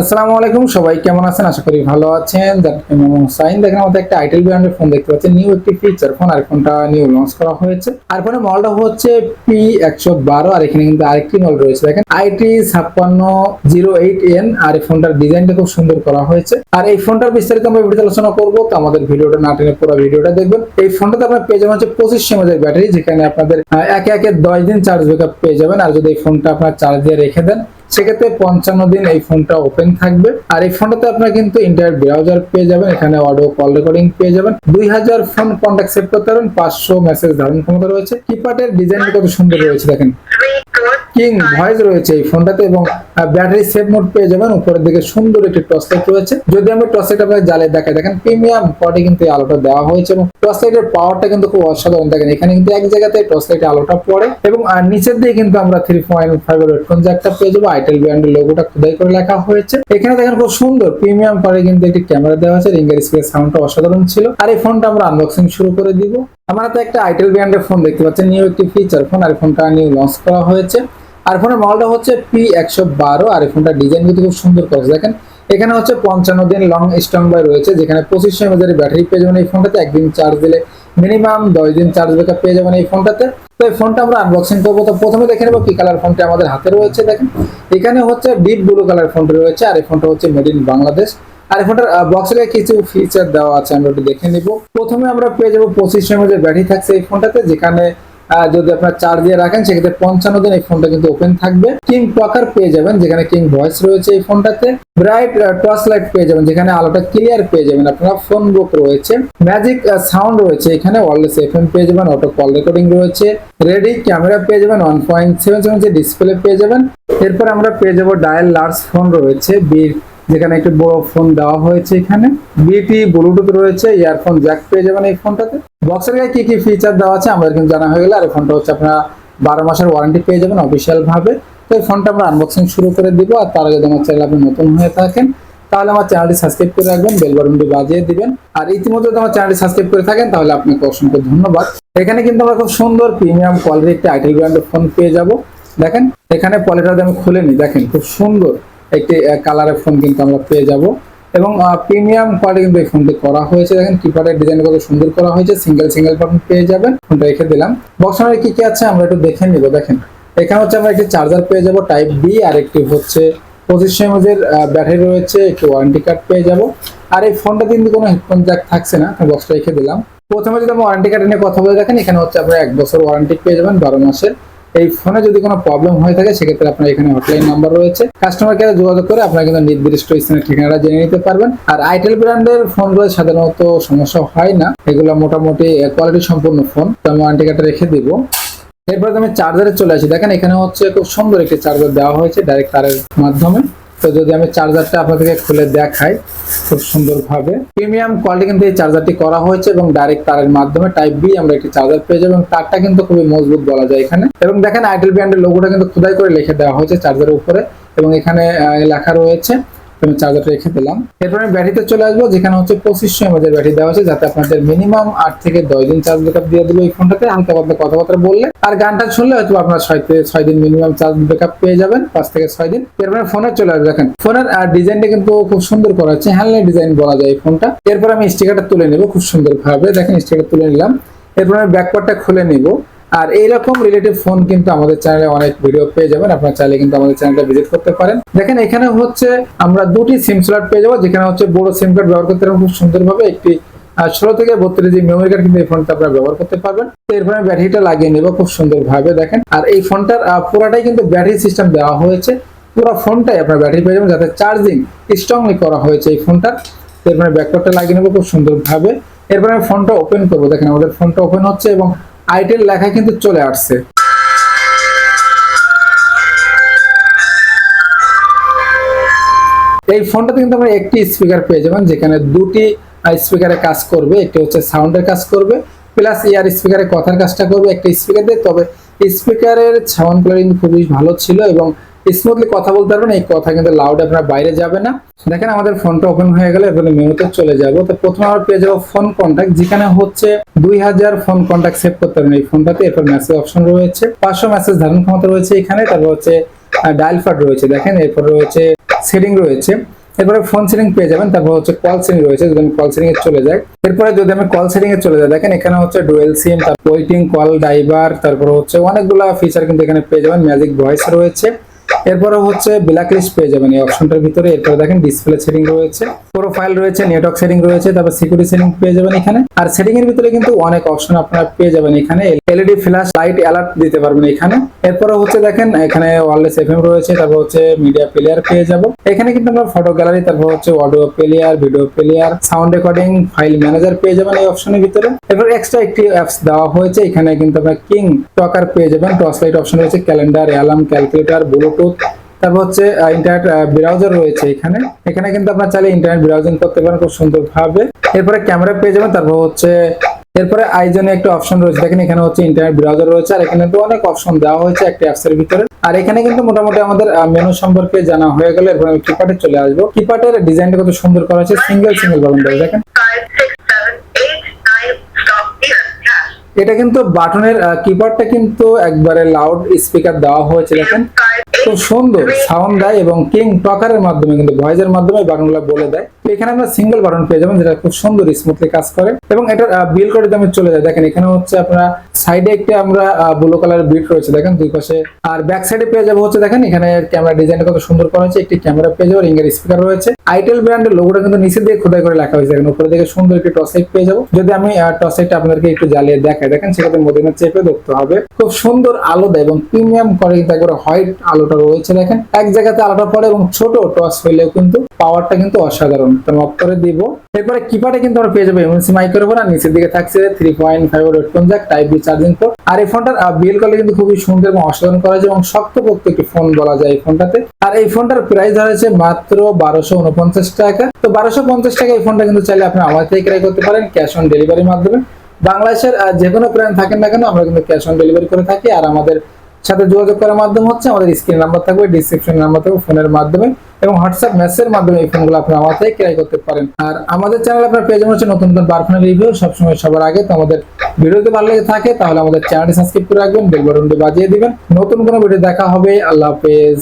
আসসালামু আলাইকুম, সবাই কেমন আছেন? আশা করি ভালো আছেন। সাইন, দেখেন আমাদের একটা আইটেল ব্র্যান্ডের ফোন দেখতে পাচ্ছেন নিউ একটি ফিচার ফোন আর ফোনটা নিউ লঞ্চ করা হয়েছে। আর ফোনের মডেলটা হচ্ছে পি একশো বারো, আর এখানে কিন্তু আরেকটি মডেল রয়েছে। দেখেন আইটি ছাপ্পান্ন জিরো এইট এন আর এই ফোনটার ডিজাইনটা খুব সুন্দর করা হয়েছে। আর এই ফোনটার বিস্তারিত আমরা ভিডিও আলোচনা করব, তো আমাদের ভিডিওটা না টেনে পুরো ভিডিওটা দেখবেন। এই ফোনটাতে আপনার পেয়ে যাবেন হচ্ছে পঁচিশ এমএজের ব্যাটারি যেখানে আপনাদের একে একে দশ দিন চার্জ ব্যাকআপ পেয়ে যাবেন। আর যদি এই ফোনটা আপনার চার্জ দিয়ে রেখে দেন সেক্ষেত্রে পঞ্চান্ন দিন এই ফোনটা ওপেন থাকবে। আর এই ফোনটাতে আপনারা কিন্তু ইন্টারনেট ব্রাউজার পেয়ে যাবেন এখানে অডিও কল রেকর্ডিং পেয়ে যাবেন। দুই হাজার ফোন কন্ট্যাক্ট সেট করতে পারবেন পাঁচশো মেসেজ ধারণ ক্ষমতা রয়েছে। কিপ্যাডের ডিজাইন কত সুন্দর রয়েছে দেখেন। কিং ভয়েস রয়েছে এই ফোনটাতে এবং ব্যাটারি সেভ মোড পেয়ে যাবেন। উপরের দিকে সুন্দর একটি টর্চ লাইট রয়েছে। যদি আমি টর্চ লাইট আপনাকে জ্বালিয়ে দেখাই, দেখেন প্রিমিয়াম পটে কিন্তু আলোটা দেওয়া হয়েছে এবং টর্চ লাইটের পাওয়ারটা কিন্তু খুব অসাধারণ। দেখেন, এখানে কিন্তু এক জায়গাতে টর্চ লাইটের আলোটা পড়ে এবং আর নিচের দিকে কিন্তু আমরা থ্রি পয়েন্ট ফাইভ হেডফোন জ্যাকটা পেয়ে যাব। আইটেল ব্র্যান্ডের লোগোটা খোদাই করে লেখা হয়েছে। এখানে দেখেন খুব সুন্দর প্রিমিয়াম পরে কিন্তু একটি ক্যামেরা দেওয়া আছে। রিঙ্গার স্পিকার সাউন্ডটা অসাধারণ ছিল। আর এই ফোনটা আমরা আনবক্সিং শুরু করে দিব। আমরা তো একটা আইটেল ব্র্যান্ডের ফোন দেখতে পাচ্ছেন নিউ একটি ফিচার ফোন আর ফোনটা নিউ লঞ্চ করা হয়েছে। আর ফোনের মডেলটা হচ্ছে পি একশো বারো, আর ফোনটা ডিজাইন কিন্তু খুব সুন্দর করেছে। দেখেন, এখানে হচ্ছে পঞ্চান্ন দিন লং স্ট্রং বাই রয়েছে, যেখানে পঁচিশশো এমএজের ব্যাটারি পেয়ে যাবেন এই ফোনটাতে। একদিন চার্জ দিলে মিনিমাম দশ দিন চার্জ ব্যাকআপ পেয়ে যাবেন এই ফোনটাতে। তো এই ফোনটা আমরা আনবক্সিং করব। তো প্রথমে দেখে নেব কি কালার ফোনটা আমাদের হাতে রয়েছে। দেখেন, এখানে হচ্ছে ডিপ ব্লু কালার ফোনটা রয়েছে, আর এই ফোনটা হচ্ছে মেড ইন বাংলাদেশ আর ফোনটার বক্সে কিছু ফিচার দেওয়া আছে, আমরা একটু দেখে নিব। প্রথমে আমরা পেয়ে যাব পঁচিশ এমএজের ব্যাটারি থাকছে এই ফোনটাতে, যেখানে যদি আপনার চার্জ দিয়ে রাখেন, সেক্ষেত্রে পঞ্চান্ন দিন এই ফোনটা কিন্তু ওপেন থাকবে। কিং টকার পেয়ে যাবেন, যেখানে কিং ভয়েস রয়েছে এই ফোনটাতে। ব্রাইট টর্চ লাইট পেয়ে যাবেন, যেখানে আলোটা ক্লিয়ার পেয়ে যাবেন আপনারা। ফোন বুক রয়েছে। ম্যাজিক সাউন্ড রয়েছে এখানে। ওয়ারলেস এফএম পেয়ে যাবেন অটো কল রেকর্ডিং রয়েছে। রেডি ক্যামেরা পেয়ে যাবেন one point seven seven display পেয়ে যাবেন। এরপর আমরা পেয়ে যাব ডায়াল লার্জ ফোন রয়েছে বি যেখানে একটি বড় ফোন দেওয়া হয়েছে এখানে। বিটি ব্লুটুথ রয়েছে ইয়ারফোন জ্যাক পেয়ে যাবেন এই ফোনটাতে। বক্সের গায়ে কি কি ফিচার দেওয়া আছে আমাদের কিন্তু জানা হয়ে গেলে। আর ফোনটা হচ্ছে আপনারা বারো মাসের ওয়ারেন্টি পেয়ে যাবেন ভাবে তো এই ফোনটা আমরা আনবক্সিং শুরু করে দিব আর তার আগে আমার চ্যানেল আপনি নতুন হয়ে থাকেন, তাহলে আমার চ্যানেলটি সাবস্ক্রাইব করে রাখবেন বেল বাটনটি বাজিয়ে দিবেন। আর ইতিমধ্যে যদি আমার চ্যানেলটি সাবস্ক্রাইব করে থাকেন, তাহলে আপনাকে অসংখ্য ধন্যবাদ। এখানে কিন্তু আমরা খুব সুন্দর প্রিমিয়াম কোয়ালিটির একটি আইটেল ব্র্যান্ডের ফোন পেয়ে যাব। দেখেন, এখানে পলিটা আমি খুলে নিই, দেখেন, খুব সুন্দর। একটি কালারের ফোন কিন্তু আমরা পেয়ে যাব। এবং প্রিমিয়াম কোয়ালিটি কিন্তু এই ফোনটি করা হয়েছে। দেখেন কিপ্যাডের ডিজাইন কত সুন্দর করা হয়েছে। সিঙ্গেল সিঙ্গেল বাটন পেয়ে যাবেন। ফোনটা রেখে দিলাম। বক্সনের কি কি আছে আমরা একটু দেখে নিব। দেখেন, এখানে হচ্ছে আমরা একটি চার্জার পেয়ে যাব টাইপ বি আর একটি হচ্ছে পঁচিশ এমএজের ব্যাটারি রয়েছে, একটি ওয়ারেন্টি কার্ড পেয়ে যাব। আর এই ফোনটা কিন্তু কোনো হেডফোন জ্যাক থাকছে না। বক্সটা রেখে দিলাম। প্রথমে যদি আমরা ওয়ারেন্টি কার্ড নিয়ে কথা বলে, দেখেন, এখানে হচ্ছে আপনারা এক বছর ওয়ারেন্টি পেয়ে যাবেন, বারো মাসের। এই ফোনে যদি কোনো প্রবলেম হয়ে থাকে, সেক্ষেত্রে আপনার এখানে হটলাইন নাম্বার রয়েছে। কাস্টমার কেয়ারে যোগাযোগ করে আপনারা কিন্তু নির্দিষ্ট স্থানের ঠিকানাটা জেনে নিতে পারবেন। আর আইটেল ব্র্যান্ডের ফোনগুলো সাধারণত সমস্যা হয় না। এগুলো মোটামুটি কোয়ালিটি সম্পূর্ণ ফোন তো আমি ওয়ারেন্টি কার্ডটা রেখে দিব। এরপরে আমি চার্জারে চলে আসি। দেখেন এখানে হচ্ছে খুব সুন্দর একটি চার্জার দেওয়া হয়েছে ডাইরেক্ট তারের মাধ্যমে। তো যদি আমি চার্জারটা আপনাদেরকে খুলে দেখাই, খুব সুন্দরভাবে। প্রিমিয়াম কোয়ালিটি কিন্তু এই চার্জারটি করা হয়েছে এবং ডাইরেক্ট তারের মাধ্যমে টাইপ বি আমরা একটি চার্জার পেয়ে যাব এবং তারটা কিন্তু খুবই মজবুত বলা যায় এখানে। এবং দেখেন আইটেল ব্র্যান্ডের লোগোটা কিন্তু খোদাই করে লিখে দেওয়া হয়েছে চার্জারের উপরে এবং এখানে লেখা রয়েছে আমি চার্জারটা রেখে দিলাম। এরপর আমি ব্যাটারিতে চলে আসব, যেখানে হচ্ছে পঁচিশশো এমএজ ব্যাটারি দেওয়া আছে, যাতে আপনাদের মিনিমাম আট থেকে দশ দিন চার্জ ব্যাকআপ দিয়ে দেবো এই ফোনটাতে। হালকা পাতলা কথাবার্তা বললে। আর গানটা শুনলে হয়তো আপনার ছয় থেকে ছয় দিন মিনিমাম চার্জ ব্যাকআপ পেয়ে যাবেন, পাঁচ থেকে ছয় দিন। এরপরে ফোনে চলে আসবে, দেখেন। ফোনের আর ডিজাইনটা কিন্তু খুব সুন্দর করা হচ্ছে। হ্যান্ডলাইন ডিজাইন বলা যায় এই ফোনটা। এরপর আমি স্টিকারটা তুলে নেব, খুব সুন্দর ভাবে দেখেন স্টিকার তুলে নিলাম। এরপর আমি ব্যাকপার্টটা খুলে নিব। আর এইরকম রিলেটিভ ফোন কিন্তু আমাদের চ্যানেলে অনেক ভিডিও পেয়ে যাবেন। আপনারা চাইলে কিন্তু আমাদের চ্যানেলটা ভিজিট করতে পারেন। দেখেন, এখানে হচ্ছে আমরা দুটি সিম স্লট পেয়ে যাব, যেখানে হচ্ছে বড় সিম কার্ড ব্যবহার করতে খুব সুন্দরভাবে একটি ষোলো থেকে বত্রিশ জি মেমোরি কার্ড কিন্তু এই ফোনটা আপনারা ব্যবহার করতে পারবেন। এরপরে ব্যাটারিটা লাগিয়ে নেব, খুব সুন্দরভাবে দেখেন। আর এই ফোনটার পুরাটাই কিন্তু ব্যাটারি সিস্টেম দেওয়া হয়েছে। পুরো ফোনটাই আপনার ব্যাটারি পেয়ে যাবেন, যাতে চার্জিং স্ট্রংলি করা হয়েছে এই ফোনটার এরপরে ব্যাকপার্টটা লাগিয়ে নেব, খুব সুন্দরভাবে। এরপরে আমি ফোনটা ওপেন করব। দেখেন, আমাদের ফোনটা ওপেন হচ্ছে এবং আইটেল লেখা কিন্তু চলে আসছে। এই ফোনটাতে কিন্তু আমরা একটি স্পিকার পেয়ে যাবেন, যেখানে দুটি স্পিকারে কাজ করবে, একটি হচ্ছে সাউন্ডের কাজ করবে প্লাস ইয়ার স্পিকারে কথার কাজটা করবে, একটা স্পিকার দিয়ে। তবে স্পিকারের সাউন্ড কোয়ালিটি খুবই ভালো ছিল এবং স্মুথলি কথা বলতে পারবেন, এই কথা কিন্তু লাউড আপনার বাইরে যাবে না। দেখেন আমাদের ফোনটা ওপেন হয়ে গেলে, এবার মেনুতে চলে যাব। তো প্রথমে আমরা পেয়ে যাব ফোন কন্ট্যাক্ট যেখানে হচ্ছে দুই হাজার ফোন কন্ট্যাক্ট সেভ করতে পারবেন এই ফোনটাতে এরপর মেসেজ অপশন রয়েছে, পাঁচশো মেসেজ ধারণ ক্ষমতা রয়েছে এখানে। তারপর হচ্ছে ডায়াল ফাট রয়েছে, দেখেন। এরপর রয়েছে সেটিং রয়েছে। এরপরে ফোন সেটিং পেয়ে যাবেন, তারপর হচ্ছে কল সেটিং রয়েছে, যদি আমি কল সেটিং এ চলে যাই। এরপরে যদি আমি কল সেটিং এ চলে যাই, দেখেন এখানে হচ্ছে ডুয়েল সিম তারপর ওয়েটিং কল ড্রাইভার তারপর হচ্ছে অনেকগুলা ফিচার কিন্তু এখানে পেয়ে যাবেন। ম্যাজিক ভয়েস রয়েছে। এরপরে হচ্ছে ব্ল্যাক লিস্ট পেয়ে যাবেন এই অপশনটার ভিতরে। এরপরে দেখেন ডিসপ্লে সেটিং রয়েছে প্রোফাইল রয়েছে নেটওয়ার্ক সেটিং রয়েছে, তারপর সিকিউরিটি সেটিং পেয়ে যাবেন এখানে। আর সেটিং এর ভিতরে কিন্তু অনেক অপশন আপনারা পেয়ে যাবেন এখানে। এলইডি ফ্ল্যাশ লাইট অ্যালার্ট দিতে পারবেন এখানে। এরপরে হচ্ছে দেখেন, এখানে ওয়ারলেস এফএম রয়েছে, তারপর হচ্ছে মিডিয়া প্লেয়ার পেয়ে যাব। এখানে কিন্তু আমরা ফটো গ্যালারি তারপর হচ্ছে audio player video player sound recording file manager পেয়ে যাবেন এই অপশনের ভিতরে। এরপর এক্সট্রা একটি অ্যাপস দেওয়া হয়েছে, এখানে কিন্তু আপনার কিং টকার পেয়ে যাবেন। টর্চ লাইট অপশন রয়েছে ক্যালেন্ডার অ্যালার্ম ক্যালকুলেটর ব্লুটুথ তারপর হচ্ছে ইন্টারনেট ব্রাউজার রয়েছে এখানে। এখানে কিন্তু আপনার চাইলে ইন্টারনেট ব্রাউজিং করতে পারেন খুব সুন্দরভাবে। এরপরে ক্যামেরা পেয়ে যাবেন, তারপর হচ্ছে, এরপরে আইজনে একটা অপশন রয়েছে। দেখেন এখানে হচ্ছে ইন্টারনেট ব্রাউজার রয়েছে, আর এখানে তো অনেক অপশন দেওয়া হয়েছে একটা অ্যাপস এর ভিতরে। আর এখানে কিন্তু মোটামুটি আমাদের মেনু সম্পর্কে জানা হয়ে গেলে। এরপর আমি কিপ্যাডে চলে আসব। কিপ্যাডের ডিজাইনটা কত সুন্দর করা হয়েছে সিঙ্গেল সিঙ্গেল বাটন দেওয়া দেখেন। এটা কিন্তু বাটনের কিপ্যাডটা কিন্তু একবারে লাউড স্পিকার দেওয়া হয়েছে, দেখেন। খুব সুন্দর সাউন্ড দেয় এবং কিং টকারের মাধ্যমে কিন্তু ভয়েসের মাধ্যমে বাটনগুলো বলে দেয়। এখানে আমরা সিঙ্গেল বাটন পেয়ে যাবেন, যেটা খুব সুন্দর স্মুথলি কাজ করে। এবং এটার বিল করে দামে চলে যায় দেখেন এখানে হচ্ছে আপনারা সাইডে একটা আমরা ব্লু কালারের বিট রয়েছে, দেখেন দুই পাশে। আর ব্যাক সাইডে পেয়ে যাব হচ্ছে, দেখেন এখানে ক্যামেরা ডিজাইনটা কত সুন্দর করা হয়েছে, একটি ক্যামেরা পেয়ে যাব রিঙ্গের স্পিকার রয়েছে। আইটেল ব্র্যান্ডের লোগোটা কিন্তু নিচে দিয়ে খোদাই করে লেখা হয়েছে, দেখেন উপরে দিকে সুন্দর একটি টস লাইট পেয়ে যাব। যদি আমি টস লাইটটা আপনাদেরকে একটু জ্বালিয়ে দেখাই, দেখেন সেক্ষেত্রে মদিনা চেপে দেখতে হবে। খুব সুন্দর আলো দেয় এবং প্রিমিয়াম করে কিন্তু একবারে হোয়াইট আলোটা রয়েছে দেখেন। এক জায়গাতে আলোটা পড়ে এবং ছোট টস হইলেও কিন্তু পাওয়ারটা কিন্তু অসাধারণ। আমি অফ করে দিব। এরপরে কিপ্যাডে কিন্তু আমরা পেয়ে যাব এমএনসি মাইক্রোফোন আর নিচের দিকে থাকছে three point five headphone jack type B charging port আর এই ফোনটার বিল করলে কিন্তু খুবই সুন্দর এবং অসাধারণ করা যায় এবং শক্তপোক্ত একটি ফোন বলা যায় এই ফোনটাতে আর এই ফোনটার প্রাইস ধরা হয়েছে মাত্র বারোশো উনপঞ্চাশ টাকা। তো বারোশো পঞ্চাশ টাকা এই ফোনটা কিন্তু চাইলে আপনি আমার থেকে ক্রয় করতে পারেন ক্যাশ অন ডেলিভারির মাধ্যমে। বাংলাদেশের যে কোনো প্রাণ থাকেন না কেন, আমরা কিন্তু ক্যাশ অন ডেলিভারি করে থাকি। আর আমাদের সাথে যোগাযোগ করার মাধ্যম হচ্ছে আমাদের স্ক্রিন নাম্বার থাকবে ডিসক্রিপশন নাম্বার থাকবে, ফোনের মাধ্যমে এবং হোয়াটসঅ্যাপ মেসেজের মাধ্যমে এই ফোনগুলো আপনি আমার থেকে ক্রয় করতে পারেন। আর আমাদের চ্যানেল আপনার পেয়ে যাবেন হচ্ছে নতুন নতুন পারফরমেন্স রিভিউ সবসময় সবার আগে। তো আমাদের ভিডিওতে ভালো লেগে থাকে, তাহলে আমাদের চ্যানেলটি সাবস্ক্রাইব করে রাখবেন বেল বাটনটি বাজিয়ে দিবেন। নতুন কোনো ভিডিও দেখা হবে, আল্লাহ হাফেজ।